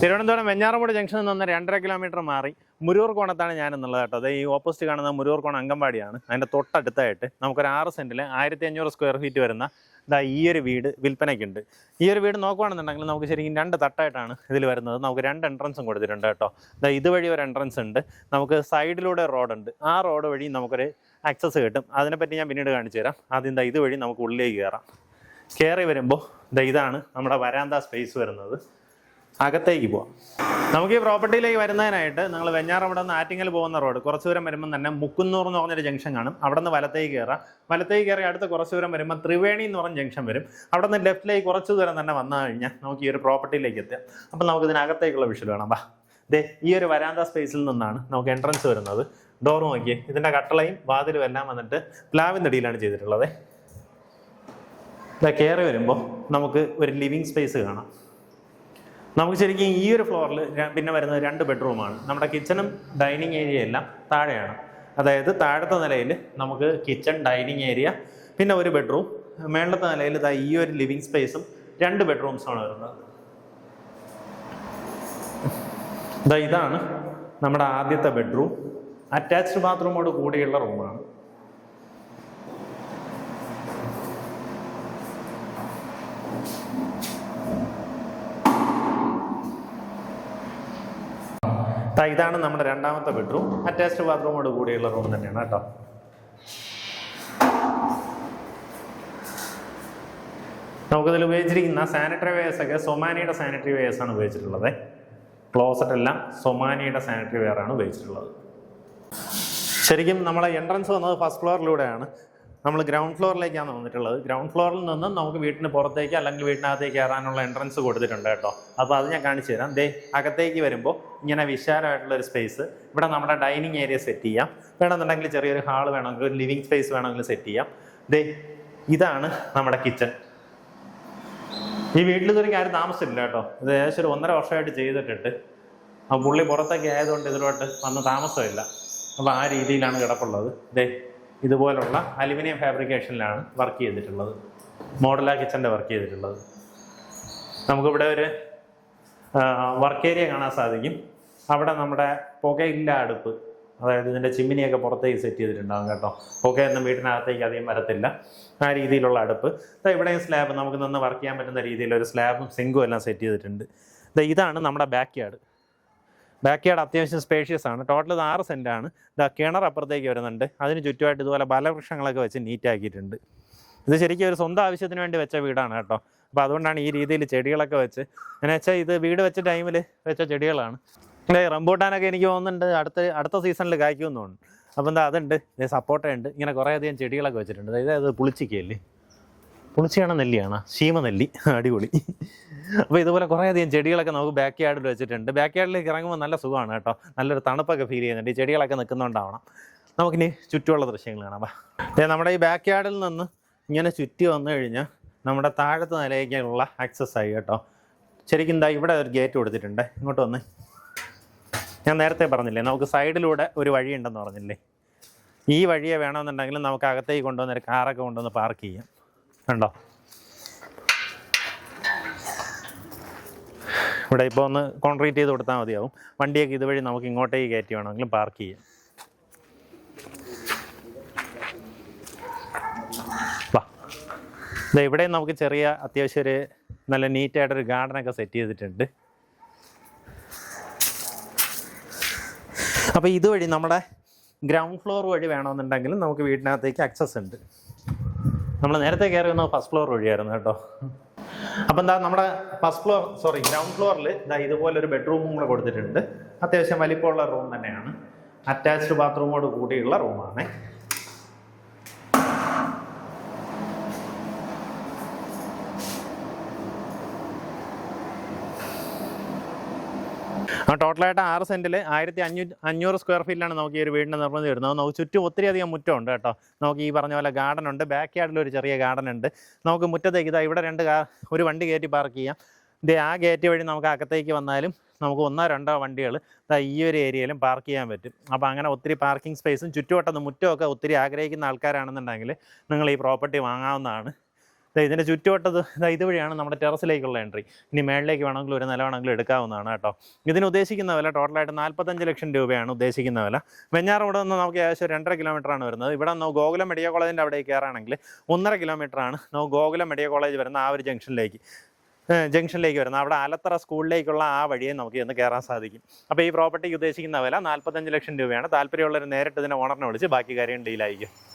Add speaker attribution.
Speaker 1: തിരുവനന്തപുരം വെഞ്ഞാറമൂട് ജംഗ്ഷനിൽ നിന്ന് രണ്ടര കിലോമീറ്റർ മാറി മുരൂർ കോണത്താണ് ഞാൻ എന്നുള്ളത് കേട്ടോ. അത് ഈ ഓപ്പോസിറ്റ് കാണുന്ന മുരൂർ കോണം അങ്കമ്പാടിയാണ് അതിന്റെ തൊട്ടടുത്തായിട്ട് നമുക്കൊരു ആറ് സെന്റിൽ ആയിരത്തി അഞ്ഞൂറ് സ്ക്വയർ ഫീറ്റ് വരുന്ന ഇതാ ഈ ഒരു വീട് വിൽപ്പനയ്ക്കുണ്ട്. ഈ ഒരു വീട് നോക്കുകയാണെന്നുണ്ടെങ്കിൽ നമുക്ക് ശരിക്കും രണ്ട് തട്ടായിട്ടാണ് ഇതിൽ വരുന്നത്. നമുക്ക് രണ്ട് എൻട്രൻസും കൊടുത്തിട്ടുണ്ട് കേട്ടോ. ഇതാ ഇതുവഴി ഒരു എൻട്രൻസ് ഉണ്ട്. നമുക്ക് സൈഡിലൂടെ റോഡുണ്ട്. ആ റോഡ് വഴി നമുക്കൊരു ആക്സസ് കിട്ടും. അതിനെപ്പറ്റി ഞാൻ പിന്നീട് കാണിച്ചു തരാം. ആദ്യം ഇതാ ഇതുവഴി നമുക്ക് ഉള്ളിലേക്ക് കയറാം കയറി വരുമ്പോൾ ദാ ഇതാണ് നമ്മുടെ വരാന്ത സ്പേസ് വരുന്നത്. അകത്തേക്ക് പോവാം. നമുക്ക് ഈ പ്രോപ്പർട്ടിയിലേക്ക് വരുന്നതിനായിട്ട് നിങ്ങൾ വെഞ്ഞാറവിടെ നിന്ന് ആറ്റിങ്ങൽ പോകുന്ന റോഡ് കുറച്ച് ദൂരം വരുമ്പോൾ തന്നെ മുക്കുന്നൂർ എന്ന് പറഞ്ഞൊരു ജംഗ്ഷൻ കാണും. അവിടെ നിന്ന് വലത്തേക്ക് കയറാം. വലത്തേക്ക് കയറി അടുത്ത് കുറച്ച് ദൂരം വരുമ്പോൾ ത്രിവേണി എന്ന് പറഞ്ഞ ജംഗ്ഷൻ വരും. അവിടെ നിന്ന് ലെഫ്റ്റിലേക്ക് കുറച്ച് ദൂരം തന്നെ വന്നു കഴിഞ്ഞാൽ നമുക്ക് ഈ ഒരു പ്രോപ്പർട്ടിയിലേക്ക് എത്താം. അപ്പം നമുക്ക് ഇതിനകത്തേക്കുള്ള വിഷയം വേണം വാ. ദേ ഈ ഒരു വരാന്ത സ്പേസിൽ നിന്നാണ് നമുക്ക് എൻട്രൻസ് വരുന്നത്. ഡോർ നോക്കിയേ. ഇതിന്റെ കട്ടളയും വാതിലും എല്ലാം വന്നിട്ട് പ്ലാവിന്റെ അടിയിലാണ് ചെയ്തിട്ടുള്ളത്. ഇതാ കയറി വരുമ്പോൾ നമുക്ക് ഒരു ലിവിങ് സ്പേസ് കാണാം. നമുക്ക് ശരിക്കും ഈ ഒരു ഫ്ലോറിൽ പിന്നെ വരുന്നത് രണ്ട് ബെഡ്റൂമാണ് നമ്മുടെ കിച്ചണും ഡൈനിങ് ഏരിയ എല്ലാം താഴെയാണ്. അതായത് താഴത്തെ നിലയിൽ നമുക്ക് കിച്ചൺ ഡൈനിങ് ഏരിയ പിന്നെ ഒരു ബെഡ്റൂം മേളത്തെ നിലയിൽ ഈ ഒരു ലിവിങ് സ്പേസും രണ്ട് ബെഡ്റൂംസാണ് വരുന്നത്. ഇതാ ഇതാണ് നമ്മുടെ ആദ്യത്തെ ബെഡ്റൂം അറ്റാച്ച്ഡ് ബാത്റൂമോട് കൂടിയുള്ള റൂമാണ് ഇതാണ് നമ്മുടെ രണ്ടാമത്തെ ബെഡ്റൂം അറ്റാച്ച്ഡ് ബാത്റൂമോട് കൂടിയുള്ള റൂം തന്നെയാണ് കേട്ടോ. നമുക്കിതിൽ ഉപയോഗിച്ചിരിക്കുന്ന സാനിറ്ററി വെയർസ് ഒക്കെ സൊമാനിയുടെ സാനിറ്ററി വെയർസ് ആണ് ഉപയോഗിച്ചിട്ടുള്ളത്. ക്ലോസറ്റ് എല്ലാം സൊമാനിയുടെ സാനിറ്ററി വെയർ ആണ് ഉപയോഗിച്ചിട്ടുള്ളത്. ശരിക്കും നമ്മളെ എൻട്രൻസ് വന്നത് ഫസ്റ്റ് ഫ്ലോറിലൂടെയാണ് നമ്മൾ ഗ്രൗണ്ട് ഫ്ലോറിലേക്കാണ് വന്നിട്ടുള്ളത്. ഗ്രൗണ്ട് ഫ്ലോറിൽ നിന്നും നമുക്ക് വീട്ടിന് പുറത്തേക്ക് അല്ലെങ്കിൽ വീട്ടിനകത്തേക്ക് കയറാനുള്ള എൻട്രൻസ് കൊടുത്തിട്ടുണ്ട് കേട്ടോ. അപ്പോൾ അത് ഞാൻ കാണിച്ചു തരാം. ദേ അകത്തേക്ക് വരുമ്പോൾ ഇങ്ങനെ വിശാലമായിട്ടുള്ള ഒരു സ്പേസ് ഇവിടെ നമ്മുടെ ഡൈനിങ് ഏരിയ സെറ്റ് ചെയ്യാം. വേണമെന്നുണ്ടെങ്കിൽ ചെറിയൊരു ഹാൾ വേണമെങ്കിൽ ഒരു ലിവിങ് സ്പേസ് വേണമെങ്കിൽ സെറ്റ് ചെയ്യാം. ദേ ഇതാണ് നമ്മുടെ കിച്ചൺ ഈ വീട്ടിൽ ഇതൊരു കാര്യം താമസിച്ചില്ല കേട്ടോ. ഇത് ഏകദേശം ഒരു ഒന്നര വർഷമായിട്ട് ചെയ്തിട്ടിട്ട് പുള്ളി പുറത്തേക്ക് ആയതുകൊണ്ട് ഇതിലോട്ട് വന്ന് താമസമില്ല. അപ്പോൾ ആ രീതിയിലാണ് കിടപ്പുള്ളത്. ദേ ഇതുപോലുള്ള അലുമിനിയം ഫാബ്രിക്കേഷനിലാണ് വർക്ക് ചെയ്തിട്ടുള്ളത്. മോഡലാ കിച്ചന്റെ വർക്ക് ചെയ്തിട്ടുള്ളത്. നമുക്കിവിടെ ഒരു വർക്ക് ഏരിയ കാണാൻ സാധിക്കും. അവിടെ നമ്മുടെ പുകയില്ല അടുപ്പ് അതായത് ഇതിന്റെ ചിമ്മിനിയൊക്കെ പുറത്തേക്ക് സെറ്റ് ചെയ്തിട്ടുണ്ടാകും കേട്ടോ. പുകയൊന്നും വീട്ടിനകത്തേക്ക് അധികം വരത്തില്ല. ആ രീതിയിലുള്ള അടുപ്പ്. ദാ ഇവിടെയും സ്ലാബ് നമുക്ക് നിന്ന് വർക്ക് ചെയ്യാൻ പറ്റുന്ന രീതിയിൽ ഒരു സ്ലാബും സിങ്കും എല്ലാം സെറ്റ് ചെയ്തിട്ടുണ്ട്. ഇതാണ് നമ്മുടെ ബാക്ക് യാർഡ് ബാക്ക് യാർഡ് അത്യാവശ്യം സ്പേഷ്യസ് ആണ്. ടോട്ടൽ ഇത് ആറ് സെന്റാണ് ഇതാ കിണർ അപ്പുറത്തേക്ക് വരുന്നുണ്ട്. അതിന് ചുറ്റുമായിട്ട് ഇതുപോലെ ബലവൃക്ഷങ്ങളൊക്കെ വെച്ച് നീറ്റാക്കിയിട്ടുണ്ട് ഇത് ശരിക്കും ഒരു സ്വന്തം ആവശ്യത്തിന് വേണ്ടി വെച്ച വീടാണ് കേട്ടോ. അപ്പോൾ അതുകൊണ്ടാണ് ഈ രീതിയിൽ ചെടികളൊക്കെ വെച്ച്. എന്ന് വെച്ചാൽ ഇത് വീട് വെച്ച ടൈമിൽ വെച്ച ചെടികളാണ്. അല്ലേ റംബൂട്ടാനൊക്കെ എനിക്ക് തോന്നുന്നുണ്ട് അടുത്ത അടുത്ത സീസണിൽ കായ്ക്കുമെന്ന് തോന്നുന്നു. അപ്പോൾ എന്താ അതുണ്ട്. സപ്പോർട്ട ഉണ്ട്. ഇങ്ങനെ കുറേ അധികം ചെടികളൊക്കെ വെച്ചിട്ടുണ്ട്. അതായത് അത് പുളിച്ചിക്കയല്ലേ? പുളിച്ചയാണോ നെല്ലിയാണോ? ശീമനെല്ലി അടിപൊളി. അപ്പോൾ ഇതുപോലെ കുറേയധികം ചെടികളൊക്കെ നമുക്ക് ബാക്ക് യാർഡിൽ വെച്ചിട്ടുണ്ട്. ബാക്ക് യാർഡിലേക്ക് ഇറങ്ങുമ്പോൾ നല്ല സുഖമാണ് കേട്ടോ. നല്ലൊരു തണുപ്പൊക്കെ ഫീൽ ചെയ്യുന്നുണ്ട്. ഈ ചെടികളൊക്കെ നിൽക്കുന്നുണ്ടാവണം നമുക്കിനി ചുറ്റുമുള്ള ദൃശ്യങ്ങൾ കാണാം. വാ. നമ്മുടെ ഈ ബാക്ക് യാർഡിൽ നിന്ന് ഇങ്ങനെ ചുറ്റി വന്നു കഴിഞ്ഞാൽ നമ്മുടെ താഴത്തെ നിലയിലേക്കുള്ള ആക്സസ് ആയി കേട്ടോ. ശരിക്കും എന്താ ഇവിടെ ഒരു ഗേറ്റ് കൊടുത്തിട്ടുണ്ട്. ഇങ്ങോട്ട് വന്ന്. ഞാൻ നേരത്തെ പറഞ്ഞില്ലേ നമുക്ക് സൈഡിലൂടെ ഒരു വഴിയുണ്ടെന്ന് പറഞ്ഞില്ലേ? ഈ വഴിയെ വേണമെന്നുണ്ടെങ്കിൽ നമുക്ക് അകത്തേക്ക് കൊണ്ടുവന്നൊരു കാറൊക്കെ കൊണ്ടുവന്ന് പാർക്ക് ചെയ്യാം. കണ്ടോ? ഇവിടെ ഇപ്പോൾ ഒന്ന് കോൺക്രീറ്റ് ചെയ്ത് കൊടുത്താൽ മതിയാവും. വണ്ടിയൊക്കെ ഇതുവഴി നമുക്ക് ഇങ്ങോട്ടേക്ക് കയറ്റി വേണമെങ്കിലും പാർക്ക് ചെയ്യാം. വാ. ഇവിടെ നമുക്ക് ചെറിയ അത്യാവശ്യം ഒരു നല്ല നീറ്റായിട്ടൊരു ഗാർഡനൊക്കെ സെറ്റ് ചെയ്തിട്ടുണ്ട്. അപ്പോൾ ഇതുവഴി നമ്മുടെ ഗ്രൗണ്ട് ഫ്ലോർ വഴി വേണമെന്നുണ്ടെങ്കിലും നമുക്ക് വീടിനകത്തേക്ക് അക്സസ് ഉണ്ട്. നമ്മൾ നേരത്തെ കയറി വന്നത് ഫസ്റ്റ് ഫ്ലോർ വഴിയായിരുന്നു കേട്ടോ. അപ്പം എന്താ നമ്മുടെ ഫസ്റ്റ് ഫ്ലോർ സോറി ഗ്രൗണ്ട് ഫ്ലോറിൽ ഇതാ ഇതുപോലെ ഒരു ബെഡ്റൂമും കൂടെ കൊടുത്തിട്ടുണ്ട്. അത്യാവശ്യം വലിപ്പമുള്ള റൂം തന്നെയാണ്. അറ്റാച്ച്ഡ് ബാത്റൂമോട് കൂടിയുള്ള റൂമാണ് ടോട്ടലായിട്ട് ആറ് സെന്റിൽ ആയിരത്തി അഞ്ഞൂറ്റി അഞ്ഞൂറ് സ്ക്വയർ ഫീറ്റിലാണ് നമുക്ക് ഈ ഒരു വീടിന്റെ നിർമ്മിതി വരുന്നത്. നമുക്ക് ചുറ്റും ഒത്തിരി അധികം മുറ്റമുണ്ട് കേട്ടോ. നമുക്ക് ഈ പറഞ്ഞ പോലെ ഗാർഡൻ ഉണ്ട്. ബാക്ക് യാർഡിൽ ഒരു ചെറിയ ഗാർഡൻ ഉണ്ട്. നമുക്ക് മുറ്റത്തേക്ക് ഇതാ ഇവിടെ രണ്ട് ഒരു വണ്ടി കയറ്റി പാർക്ക് ചെയ്യാം. ഇത് ആ ഗേറ്റ് വഴി നമുക്ക് അകത്തേക്ക് വന്നാലും നമുക്ക് ഒന്നോ രണ്ടോ വണ്ടികൾ ഈ ഒരു ഏരിയയിലും പാർക്ക് ചെയ്യാൻ പറ്റും. അപ്പോൾ അങ്ങനെ ഒത്തിരി പാർക്കിംഗ് സ്പേസും ചുറ്റുവട്ടത്ത് മുറ്റമൊക്കെ ഒത്തിരി ആഗ്രഹിക്കുന്ന ആൾക്കാരാണെന്നുണ്ടെങ്കിൽ നിങ്ങൾ ഈ പ്രോപ്പർട്ടി വാങ്ങാവുന്നതാണ്. ഇതിന്റെ ചുറ്റുവട്ടത്ത് ഇതാ ഇതുവഴിയാണ് നമ്മുടെ ടെറസിലേക്കുള്ള എൻട്രി. ഇനി മേളിലേക്ക് വേണമെങ്കിൽ ഒരു നില വേണമെങ്കിലും എടുക്കാവുന്നതാണ് കേട്ടോ. ഇതിന് ഉദ്ദേശിക്കുന്ന വില ടോട്ടലായിട്ട് നാൽപ്പത്തഞ്ച് ലക്ഷം രൂപയാണ് ഉദ്ദേശിക്കുന്ന വില. വെഞ്ഞാറോട് നിന്ന് നമുക്ക് ഏകദേശം രണ്ടര കിലോമീറ്റർ ആണ് വരുന്നത്. ഇവിടെ നിന്ന് ഗോകുലം മെഡിക്കൽ കോളേജിന്റെ അവിടെ കയറുകയാണെങ്കിൽ ഒന്നര കിലോമീറ്റർ ആണ് നമുക്ക് ഗോകുലം മെഡിക്കൽ കോളേജ് വരുന്ന ആ ഒരു ജംഗ്ഷനിലേക്ക് ജംഗ്ഷനിലേക്ക് വരുന്ന അവിടെ ആലത്തറ സ്കൂളിലേക്കുള്ള ആ വഴിയെ നമുക്ക് ഇന്ന് കയറാൻ സാധിക്കും. അപ്പോൾ ഈ പ്രോപ്പർട്ടിക്ക് ഉദ്ദേശിക്കുന്ന വില നാൽപ്പത്തഞ്ച് ലക്ഷം രൂപയാണ്. താല്പര്യമുള്ളവർ നേരിട്ട് ഇതിനെ ഓണറിനെ വിളിച്ച് ബാക്കി കാര്യം ഡീലായിരിക്കും.